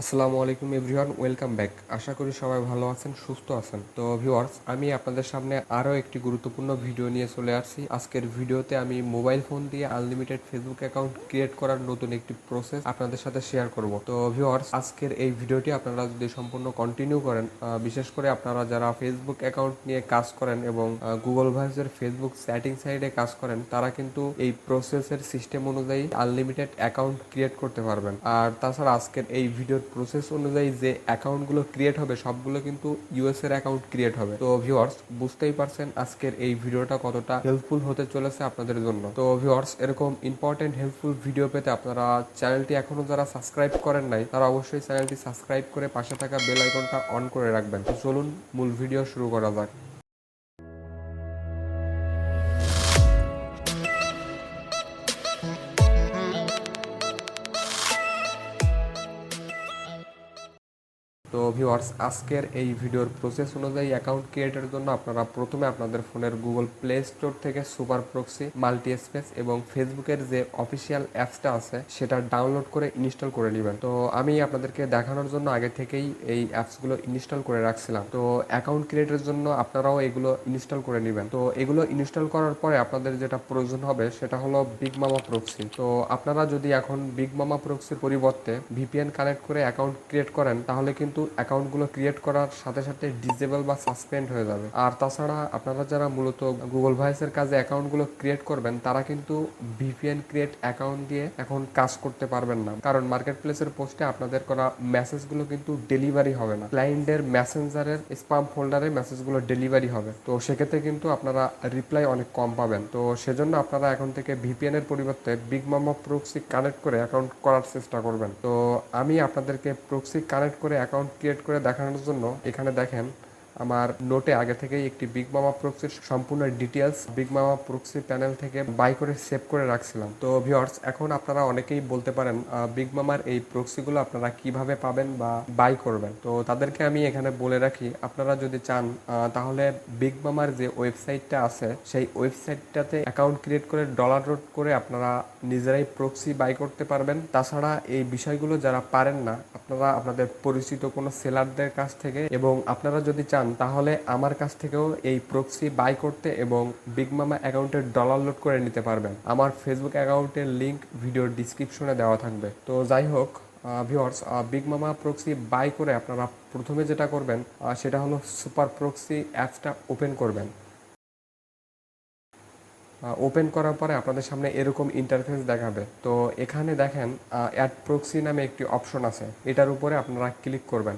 আসসালামু আলাইকুম everyone, welcome back. আশা করি সবাই ভালো আছেন, সুস্থ আছেন। তো ভিউয়ার্স, আমি আপনাদের সামনে আরও একটি গুরুত্বপূর্ণ ভিডিও নিয়ে চলে আসছি। আজকের ভিডিওতে আমি মোবাইল ফোন দিয়ে আনলিমিটেড ফেসবুক অ্যাকাউন্ট ক্রিয়েট করার নতুন একটি প্রসেস আপনাদের সাথে শেয়ার করব। তো ভিউয়ার্স, আজকের এই ভিডিওটি আপনারা যদি সম্পূর্ণ কন্টিনিউ করেন বিশেষ করে আপনারা যারা ফেসবুক অ্যাকাউন্ট নিয়ে কাজ করেন এবং গুগল ভাইসের ফেসবুক সেটিং সাইডে কাজ করেন, তারা কিন্তু এই প্রসেসের সিস্টেম অনুযায়ী আনলিমিটেড অ্যাকাউন্ট ক্রিয়েট করতে পারবেন। আর তাছাড়া আজকের এই ভিডিওর প্রসেস অনুযায়ী যে অ্যাকাউন্টগুলো ক্রিয়েট হবে, সবগুলো কিন্তু ইউএস এর অ্যাকাউন্ট ক্রিয়েট হবে। তো ভিউয়ার্স বুঝতেই পারছেন আজকের এই ভিডিওটা কতটা হেল্পফুল হতে চলেছে আপনাদের জন্য। তো ভিউয়ার্স এরকম ইম্পর্টেন্ট হেল্পফুল ভিডিও পেতে আপনারা চ্যানেলটি এখনও যারা সাবস্ক্রাইব করেন নাই, তারা অবশ্যই চ্যানেলটি সাবস্ক্রাইব করে পাশে থাকা বেল আইকনটা অন করে রাখবেন। তো চলুন মূল ভিডিও শুরু করা যাক। ভিউয়ার্স, আজকের এই ভিডিওর প্রসেস অনুযায়ী অ্যাকাউন্ট ক্রিয়েটের জন্য আপনারা প্রথমে আপনাদের ফোনের গুগল প্লে স্টোর থেকে সুপার প্রক্সি মাল্টি স্পেস এবং ফেসবুকের যে অফিসিয়াল অ্যাপসটা আছে, সেটা ডাউনলোড করে ইনস্টল করে নেবেন। তো আমি আপনাদেরকে দেখানোর জন্য আগে থেকেই এই অ্যাপসগুলো ইনস্টল করে রাখছিলাম। তো অ্যাকাউন্ট ক্রিয়েটের জন্য আপনারাও এগুলো ইনস্টল করে নেবেন। তো এগুলো ইনস্টল করার পরে আপনাদের যেটা প্রয়োজন হবে, সেটা হলো বিগ মামা প্রক্সি তো আপনারা যদি এখন বিগ মামা প্রক্সির পরিবর্তে ভিপিএন কানেক্ট করে অ্যাকাউন্ট ক্রিয়েট করেন, তাহলে কিন্তু অ্যাকাউন্টগুলো ক্রিয়েট করার সাথে সাথে ডিজেবল বা সাসপেন্ড হয়ে যাবে। আর তাছাড়া আপনারা যারা মূলত গুগল ভয়েসের কাজে অ্যাকাউন্টগুলো ক্রিয়েট করবেন, তারা কিন্তু ভিপিএন ক্রিয়েট অ্যাকাউন্ট দিয়ে এখন কাজ করতে পারবেন না। কারণ মার্কেট প্লেসের পোস্টে আপনাদের করা মেসেজগুলো কিন্তু ডেলিভারি হবে না। ক্লায়েন্টের মেসেঞ্জারের স্পাম ফোল্ডারে মেসেজগুলো ডেলিভারি হবে। তো সেক্ষেত্রে কিন্তু আপনারা রিপ্লাই অনেক কম পাবেন। তো সেজন্য আপনারা এখন থেকে ভিপিএন এর পরিবর্তে বিগ মামা প্রক্সি কানেক্ট করে অ্যাকাউন্ট করার চেষ্টা করবেন। তো আমি আপনাদেরকে প্রক্সি কানেক্ট করে অ্যাকাউন্ট ক্রিয়েট করে দেখানোর জন্য এখানে দেখেন আমার নোটে আগে থেকেই একটি বিগ মামা প্রক্সির সম্পূর্ণ details Big Mama proxy panel থেকে বাই করে সেভ করে রাখছিলাম। তো ভিউয়ার্স এখন আপনারা অনেকেই বলতে পারেন বিগ মামার এই প্রক্সিগুলো আপনারা কীভাবে পাবেন বা বাই করবেন? তো তাদেরকে আমি এখানে বলে রাখি, আপনারা যদি চান তাহলে বিগ মামার যে ওয়েবসাইটটা আছে, সেই ওয়েবসাইটটাতে অ্যাকাউন্ট ক্রিয়েট করে ডলার রোড করে আপনারা নিজেরাই প্রক্সি বাই করতে পারবেন। তাছাড়া এই বিষয়গুলো যারা পারেন না, আপনারা আপনাদের পরিচিত কোনো সেলারদের কাছ থেকে এবং আপনারা যদি চান তাহলে আমার কাছ থেকেও এই প্রক্সি বাই করতে এবং বিগ মামা অ্যাকাউন্টের ডলার লোড করে নিতে পারবেন। আমার ফেসবুক অ্যাকাউন্টের লিংক ভিডিওর ডিসক্রিপশনে দেওয়া থাকবে। তো যাই হোক viewers Big Mama proxy buy করে আপনারা প্রথমে যেটা করবেন সেটা হলো সুপার প্রক্সি অ্যাপসটা ওপেন করবেন। ওপেন করার পরে আপনাদের সামনে এরকম ইন্টারফেস দেখাবে। তো এখানে দেখেন অ্যাড প্রক্সি নামে একটি অপশন আছে। এটার উপরে আপনারা ক্লিক করবেন।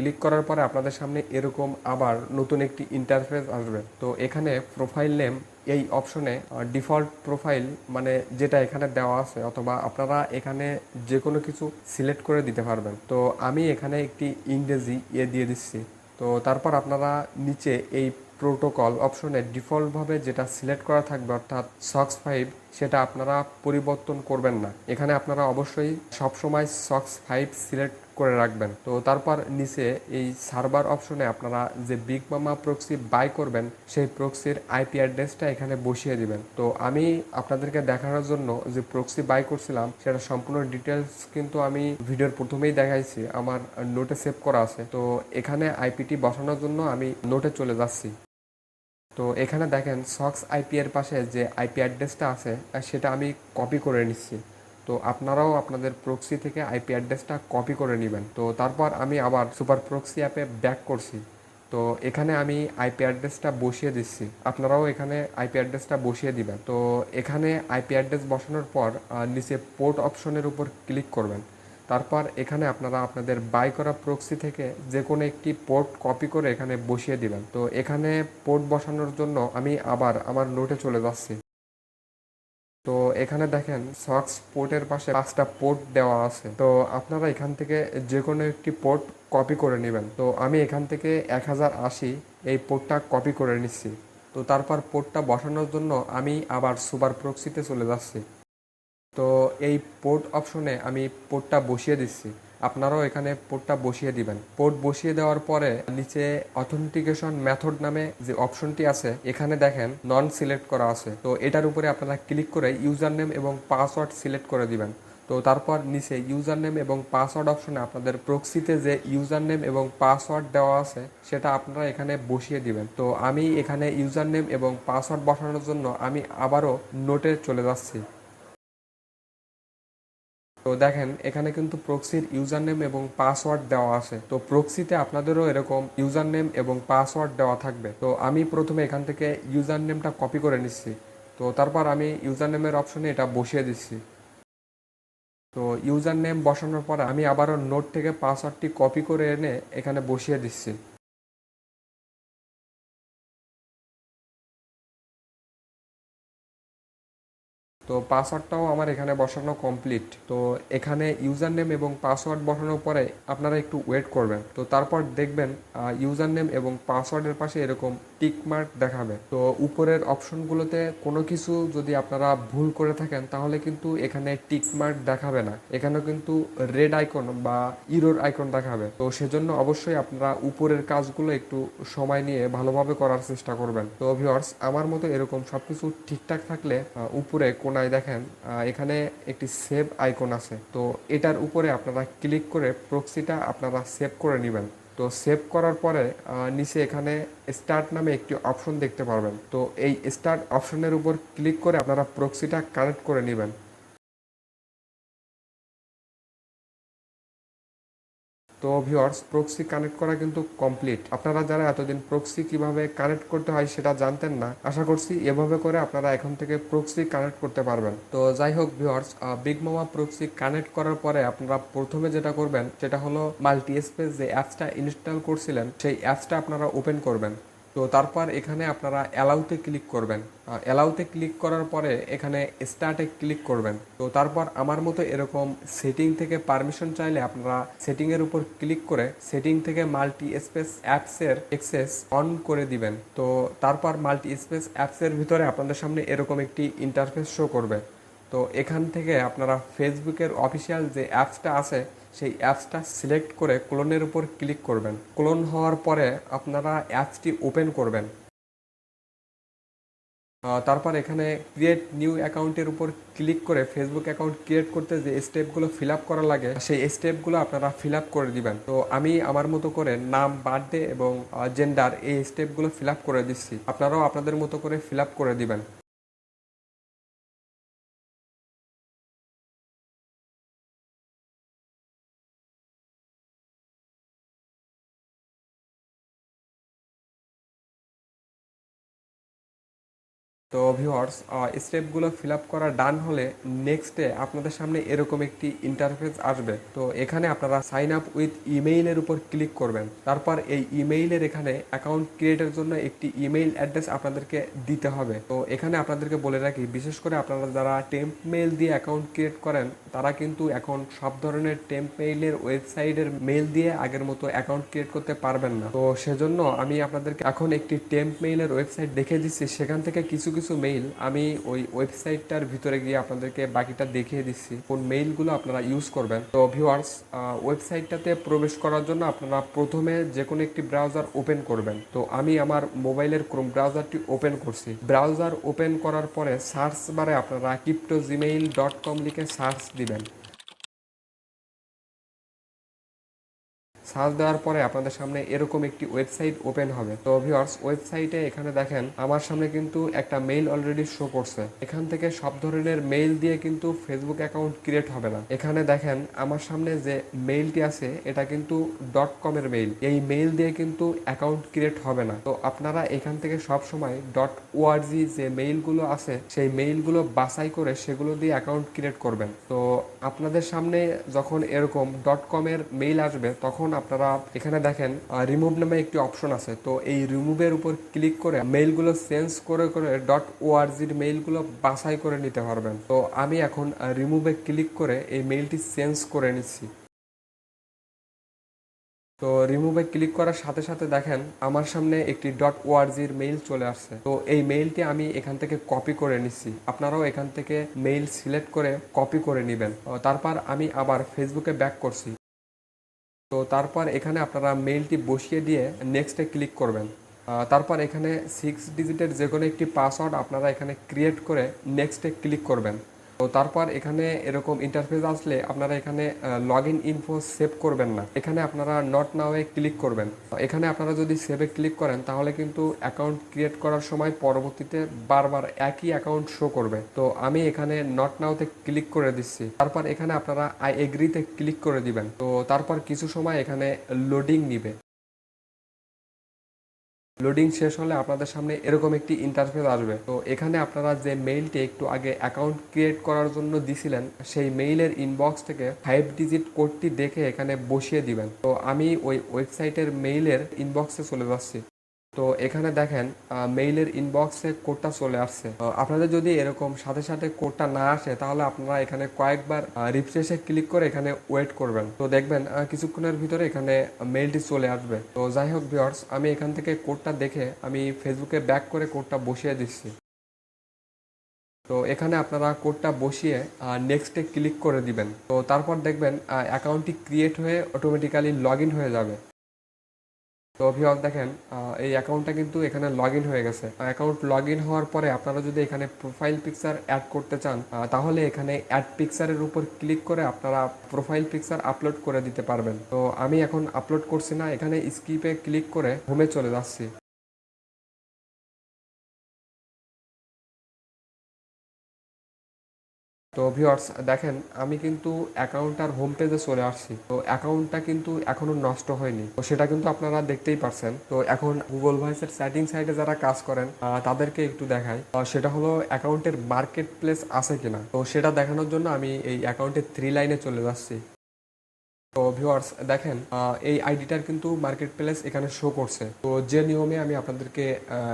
ক্লিক করার পরে আপনাদের সামনে এরকম আবার নতুন একটি ইন্টারফেস আসবে। তো এখানে প্রোফাইল নেম এই অপশনে ডিফল্ট প্রোফাইল মানে যেটা এখানে দেওয়া আছে, অথবা আপনারা এখানে যে কোনো কিছু সিলেক্ট করে দিতে পারবেন। তো আমি এখানে একটি ইংরেজি ইয়ে দিয়ে দিচ্ছি। তো তারপর আপনারা নিচে এই প্রোটোকল অপশনে ডিফল্টভাবে যেটা সিলেক্ট করা থাকবে, অর্থাৎ সক্স ফাইভ সেটা আপনারা পরিবর্তন করবেন না। এখানে আপনারা অবশ্যই সবসময় সক্স ফাইভ সিলেক্ট করে রাখবেন। তো তারপর নিচে এই সার্ভার অপশনে আপনারা যে বিগ মামা প্রক্সি বাই করবেন, সেই প্রক্সির আইপি অ্যাড্রেসটা এখানে বসিয়ে দিবেন। তো আমি আপনাদেরকে দেখানোর জন্য যে প্রক্সি বাই করছিলাম, সেটা সম্পূর্ণ ডিটেলস কিন্তু আমি ভিডিওর প্রথমেই দেখাইছি। আমার নোটে সেভ করা আছে। তো এখানে আইপিটি বসানোর জন্য আমি নোটে চলে যাচ্ছি। তো এখানে দেখেন সক্স আইপি এর পাশে যে আইপি অ্যাড্রেসটা আছে, সেটা আমি কপি করে নিচ্ছি। তো আপনারাও আপনাদের প্রক্সি থেকে আইপি অ্যাড্রেসটা কপি করে নেবেন। তো তারপর আমি আবার সুপার প্রক্সি অ্যাপে ব্যাক করছি। তো এখানে আমি আইপি অ্যাড্রেসটা বসিয়ে দিচ্ছি। আপনারাও এখানে আইপি অ্যাড্রেসটা বসিয়ে দিবেন। তো এখানে আইপি অ্যাড্রেস বসানোর পর নিচে পোর্ট অপশনের উপর ক্লিক করবেন। তারপর এখানে আপনারা আপনাদের বাই করা প্রক্সি থেকে যে কোনো একটি পোর্ট কপি করে এখানে বসিয়ে দিবেন। তো এখানে পোর্ট বসানোর জন্য আমি আবার আমার নোটে চলে যাচ্ছি। তো এখানে দেখেন সক্স পোর্টের পাশে পাঁচটা পোর্ট দেওয়া আছে। তো আপনারা এখান থেকে যে কোনো একটি পোর্ট কপি করে নেবেন। তো আমি এখান থেকে এক হাজার আশি এই পোর্টটা কপি করে নিচ্ছি। তো তারপর পোর্টটা বসানোর জন্য আমি আবার সুপার প্রক্সিতে চলে যাচ্ছি। তো এই পোর্ট অপশনে আমি পোর্টটা বসিয়ে দিচ্ছি। আপনারাও এখানে পোর্টটা বসিয়ে দিবেন। পোর্ট বসিয়ে দেওয়ার পরে নিচে অথেন্টিকেশন মেথড নামে যে অপশনটি আছে, এখানে দেখেন নন সিলেক্ট করা আছে। তো এটার উপরে আপনারা ক্লিক করে ইউজার নেম এবং পাসওয়ার্ড সিলেক্ট করে দিবেন। তো তারপর নিচে ইউজার নেম এবং পাসওয়ার্ড অপশনে আপনাদের প্রক্সিতে যে ইউজার নেম এবং পাসওয়ার্ড দেওয়া আছে, সেটা আপনারা এখানে বসিয়ে দিবেন। তো আমি এখানে ইউজার নেম এবং পাসওয়ার্ড বসানোর জন্য আমি আবারও নোটে চলে যাচ্ছি। তো দেখেন, এখানে কিন্তু প্রক্সির ইউজার নেম এবং পাসওয়ার্ড দেওয়া আছে। তো প্রক্সিতে আপনাদেরও এরকম ইউজার নেম এবং পাসওয়ার্ড দেওয়া থাকবে। তো আমি প্রথমে এখান থেকে ইউজার নেমটা কপি করে নিচ্ছি। তো তারপর আমি ইউজার নেমের অপশনে এটা বসিয়ে দিচ্ছি। তো ইউজার নেম বসানোর পর আমি আবারও নোট থেকে পাসওয়ার্ডটি কপি করে এনে এখানে বসিয়ে দিচ্ছি। তো পাসওয়ার্ডটাও আমার এখানে বসানো কমপ্লিট তো এখানে ইউজার নেম এবং পাসওয়ার্ড বসানোর পরে আপনারা একটু ওয়েট করবেন। তো তারপর দেখবেন ইউজার নেম এবং পাসওয়ার্ডের পাশে এরকম টিক মার্ক দেখাবে। তো উপরের অপশনগুলোতে কোনো কিছু যদি আপনারা ভুল করে থাকেন, তাহলে কিন্তু এখানে টিক মার্ক দেখাবে না। এখানে কিন্তু রেড আইকন বা ইরোর আইকন দেখাবে। তো সেজন্য অবশ্যই আপনারা উপরের কাজগুলো একটু সময় নিয়ে ভালোভাবে করার চেষ্টা করবেন। তো ভিউয়ার্স আমার মতো এরকম সবকিছু ঠিকঠাক থাকলে উপরে উপরে কোনায় দেখেন এখানে একটি সেভ আইকন আছে। তো এটার উপরে আপনারা ক্লিক করে প্রক্সিটা আপনারা সেভ করে নেবেন। তো সেভ করার পরে নিচে এখানে স্টার্ট নামে একটি অপশন দেখতে পারবেন। তো এই স্টার্ট অপশনের উপর ক্লিক করে আপনারা প্রক্সিটা কানেক্ট করে নেবেন। তো ভিউয়ার্স প্রক্সি কানেক্ট করা কিন্তু কমপ্লিট আপনারা যারা এতদিন প্রক্সি কীভাবে কানেক্ট করতে হয় সেটা জানতেন না, আশা করছি এভাবে করে আপনারা এখন থেকে প্রক্সি কানেক্ট করতে পারবেন। তো যাই হোক viewers Big Mama proxy connect করার পরে আপনারা প্রথমে যেটা করবেন, সেটা হলো মাল্টি স্পেস যে অ্যাপসটা ইনস্টল করছিলেন, সেই অ্যাপসটা আপনারা ওপেন করবেন। তো তারপর এখানে আপনারা অ্যালাউতে ক্লিক করবেন। অ্যালাউতে ক্লিক করার পরে এখানে স্টার্টে ক্লিক করবেন। তো তারপর আমার মতো এরকম সেটিং থেকে পারমিশন চাইলে আপনারা সেটিংয়ের উপর ক্লিক করে সেটিং থেকে মাল্টি স্পেস অ্যাপসের এক্সেস অন করে দিবেন। তো তারপর মাল্টি স্পেস অ্যাপসের ভিতরে আপনাদের সামনে এরকম একটি ইন্টারফেস শো করবে। তো এখান থেকে আপনারা ফেসবুকের অফিসিয়াল যে অ্যাপসটা আছে, সেই অ্যাপসটা সিলেক্ট করে ক্লোনের উপর ক্লিক করবেন। ক্লোন হওয়ার পরে আপনারা অ্যাপসটি ওপেন করবেন। তারপর এখানে ক্রিয়েট নিউ অ্যাকাউন্টের উপর ক্লিক করে ফেসবুক অ্যাকাউন্ট ক্রিয়েট করতে যে স্টেপগুলো ফিল আপ করা লাগে, সেই স্টেপগুলো আপনারা ফিল আপ করে দিবেন। তো আমি আমার মতো করে নাম বার্থডে এবং জেন্ডার এই স্টেপগুলো ফিল আপ করে দিচ্ছি। আপনারাও আপনাদের মতো করে ফিল আপ করে দিবেন। তো ভিউয়ার্স স্টেপগুলো ফিল আপ করা ডান হলে নেক্সটে আপনাদের সামনে এরকম একটি ইন্টারফেস আসবে। তো এখানে আপনারা সাইন আপ উইথ ইমেইলের উপর ক্লিক করবেন। তারপর এই ইমেইলের এখানে অ্যাকাউন্ট ক্রিয়েটের জন্য একটি ইমেইল অ্যাড্রেস আপনাদেরকে দিতে হবে। তো এখানে আপনাদেরকে বলে রাখি, বিশেষ করে আপনারা যারা টেম্প মেইল দিয়ে অ্যাকাউন্ট ক্রিয়েট করেন, তারা কিন্তু এখন সব ধরনের টেম্প মেইলের ওয়েবসাইটের মেইল দিয়ে আগের মতো অ্যাকাউন্ট ক্রিয়েট করতে পারবেন না। তো সেজন্য আমি আপনাদেরকে এখন একটি টেম্প মেইলের ওয়েবসাইট দেখে দিচ্ছি। সেখান থেকে কিছু কিছু মেইল আমি ওই ওয়েবসাইটটার ভিতরে গিয়ে আপনাদেরকে বাকিটা দেখিয়ে দিচ্ছি। কোন মেইলগুলো আপনারা ইউজ করবেন। তো ভিউয়ার্স ওয়েবসাইটটাতে প্রবেশ করার জন্য আপনারা প্রথমে যে কোনো একটি ব্রাউজার ওপেন করবেন। তো আমি আমার মোবাইলের ক্রোম ব্রাউজারটি ওপেন করছি। ব্রাউজার ওপেন করার পরে সার্চ বারে আপনারা কিপ্টো জিমেইল ডট কম লিখে সার্চ দিবেন। সার্চ দেওয়ার পরে আপনাদের সামনে এরকম একটি ওয়েবসাইট ওপেন হবে। তো ভিউয়ার্স, ওয়েবসাইটে এখানে দেখেন, আমার সামনে কিন্তু একটা মেইল অলরেডি শো করছে। এখান থেকে সব ধরনের মেইল দিয়ে কিন্তু ফেসবুক অ্যাকাউন্ট ক্রিয়েট হবে না। এখানে দেখেন, আমার সামনে যে মেইলটি আছে, এটা কিন্তু. ডট কমের মেইল। এই মেইল দিয়ে কিন্তু অ্যাকাউন্ট ক্রিয়েট হবে না। তো আপনারা এখান থেকে সব সময়. ডট ওআরজি যে মেইলগুলো আছে, সেই মেইলগুলো বাছাই করে সেগুলো দিয়ে অ্যাকাউন্ট ক্রিয়েট করবেন। তো আপনাদের সামনে যখন এরকম. ডট কমের মেইল আসবে, তখন আপনারা এখানে দেখেন রিমুভ নামে একটি অপশন আছে। তো এই রিমুভের উপর ক্লিক করে মেইলগুলো চেঞ্জ করে করে ডট ওআরজির মেইলগুলো বাছাই করে নিতে পারবেন। তো আমি এখন রিমুভে ক্লিক করে এই মেইলটি চেঞ্জ করে নিচ্ছি। তো রিমুভে ক্লিক করার সাথে সাথে দেখেন, আমার সামনে একটি ডট ওআরজির মেইল চলে আসছে। তো এই মেইলটি আমি এখান থেকে কপি করে নিচ্ছি। আপনারাও এখান থেকে মেইল সিলেক্ট করে কপি করে নেবেন। তারপর আমি আবার ফেসবুকে ব্যাক করছি। তো তারপর এখানে আপনারা মেইলটি বসিয়ে দিয়ে নেক্সটে ক্লিক করবেন। তারপর এখানে সিক্স ডিজিটের যে কোনো একটি পাসওয়ার্ড আপনারা এখানে ক্রিয়েট করে নেক্সটে ক্লিক করবেন। তো তারপর এখানে এরকম ইন্টারফেস আসলে আপনারা এখানে লগ ইন ইনফো সেভ করবেন না। এখানে আপনারা নট নাওয়ে ক্লিক করবেন। এখানে আপনারা যদি সেভে ক্লিক করেন, তাহলে কিন্তু অ্যাকাউন্ট ক্রিয়েট করার সময় পরবর্তীতে বারবার একই অ্যাকাউন্ট শো করবে। তো আমি এখানে নট নাওতে ক্লিক করে দিচ্ছি। তারপর এখানে আপনারা আই এগ্রিতে ক্লিক করে দিবেন। তো তারপর কিছু সময় এখানে লোডিং নিবে। লোডিং শেষ হলে আপনাদের সামনে এরকম একটি ইন্টারফেস আসবে। তো এখানে আপনারা যে মেইলটি একটু আগে অ্যাকাউন্ট ক্রিয়েট করার জন্য দিছিলেন, সেই মেইলের ইনবক্স থেকে ফাইভ ডিজিট কোডটি দেখে এখানে বসিয়ে দিবেন। তো আমি ওই ওয়েবসাইটের মেইলের ইনবক্সে চলে যাচ্ছি। তো এখানে দেখেন মেইলের ইনবক্সে কোডটা চলে আসছে। আপনাদের যদি এরকম সাথে সাথে কোডটা না আসে, তাহলে আপনারা এখানে কয়েকবার রিফ্রেশে ক্লিক করে এখানে ওয়েট করবেন। তো দেখবেন কিছুক্ষণের ভিতরে এখানে মেইলটি চলে আসবে। তো যাই হোক ভিওর্স আমি এখান থেকে কোডটা দেখে আমি ফেসবুকে ব্যাক করে কোডটা বসিয়ে দিচ্ছি। তো এখানে আপনারা কোডটা বসিয়ে নেক্সটে ক্লিক করে দিবেন। তো তারপর দেখবেন অ্যাকাউন্টটি ক্রিয়েট হয়ে অটোমেটিক্যালি লগ হয়ে যাবে। তো অভিভাবক দেখেন এই অ্যাকাউন্টটা কিন্তু এখানে লগ ইন হয়ে গেছে। অ্যাকাউন্ট লগ ইন হওয়ার পরে আপনারা যদি এখানে প্রোফাইল পিকচার অ্যাড করতে চান তাহলে এখানে অ্যাড পিকচারের উপর ক্লিক করে আপনারা প্রোফাইল পিকচার আপলোড করে দিতে পারবেন। তো আমি এখন আপলোড করছি না, এখানে স্কিপে ক্লিক করে হোমে চলে যাচ্ছি। তো ভিওর্স দেখেন, আমি কিন্তু অ্যাকাউন্টটার হোম পেজে চলে আসছি। তো অ্যাকাউন্টটা কিন্তু এখনও নষ্ট হয়নি। তো সেটা কিন্তু আপনারা দেখতেই পারছেন। তো এখন গুগল ভয়েসের সেটিং সাইটে যারা কাজ করেন তাদেরকে একটু দেখাই। সেটা হলো অ্যাকাউন্টের মার্কেট প্লেস আছে কিনা। তো সেটা দেখানোর জন্য আমি এই অ্যাকাউন্টের থ্রি লাইনে চলে যাচ্ছি। তো ভিউয়ার্স দেখেন এই আইডিটার কিন্তু মার্কেট প্লেস এখানে শো করছে। তো যে নিয়মে আমি আপনাদেরকে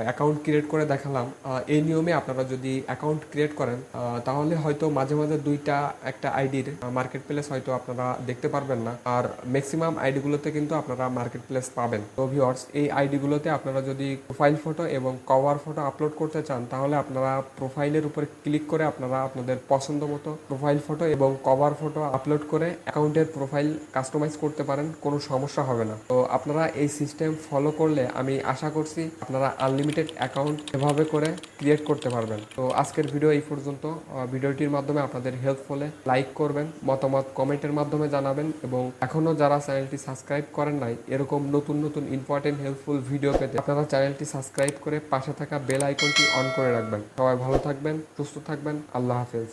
অ্যাকাউন্ট ক্রিয়েট করে দেখালাম এই নিয়মে আপনারা যদি অ্যাকাউন্ট ক্রিয়েট করেন তাহলে হয়তো মাঝে মাঝে দুইটা একটা আইডির মার্কেট প্লেস হয়তো আপনারা দেখতে পারবেন না। আর ম্যাক্সিমাম আইডিগুলোতে কিন্তু আপনারা মার্কেট প্লেস পাবেন। তো ভিউয়ার্স এই আইডিগুলোতে আপনারা যদি প্রোফাইল ফটো এবং কভার ফটো আপলোড করতে চান, তাহলে আপনারা প্রোফাইলের উপরে ক্লিক করে আপনারা আপনাদের পছন্দ মতো প্রোফাইল ফটো এবং কভার ফটো আপলোড করে অ্যাকাউন্টের প্রোফাইল কাস্টমাইজ করতে পারেন, কোনো সমস্যা হবে না। তো আপনারা এই সিস্টেম ফলো করলে আমি আশা করছি আপনারা আনলিমিটেড অ্যাকাউন্ট এভাবে করে ক্রিয়েট করতে পারবেন। তো আজকের ভিডিও এই পর্যন্ত। ভিডিওটির মাধ্যমে আপনাদের হেল্প হলে লাইক করবেন, মতামত কমেন্টের মাধ্যমে জানাবেন এবং এখনও যারা চ্যানেলটি সাবস্ক্রাইব করেন নাই, এরকম নতুন নতুন ইম্পর্টেন্ট হেল্পফুল ভিডিও পেতে আপনারা চ্যানেলটি সাবস্ক্রাইব করে পাশে থাকা বেল আইকনটি অন করে রাখবেন। সবাই ভালো থাকবেন, সুস্থ থাকবেন, আল্লাহ হাফেজ।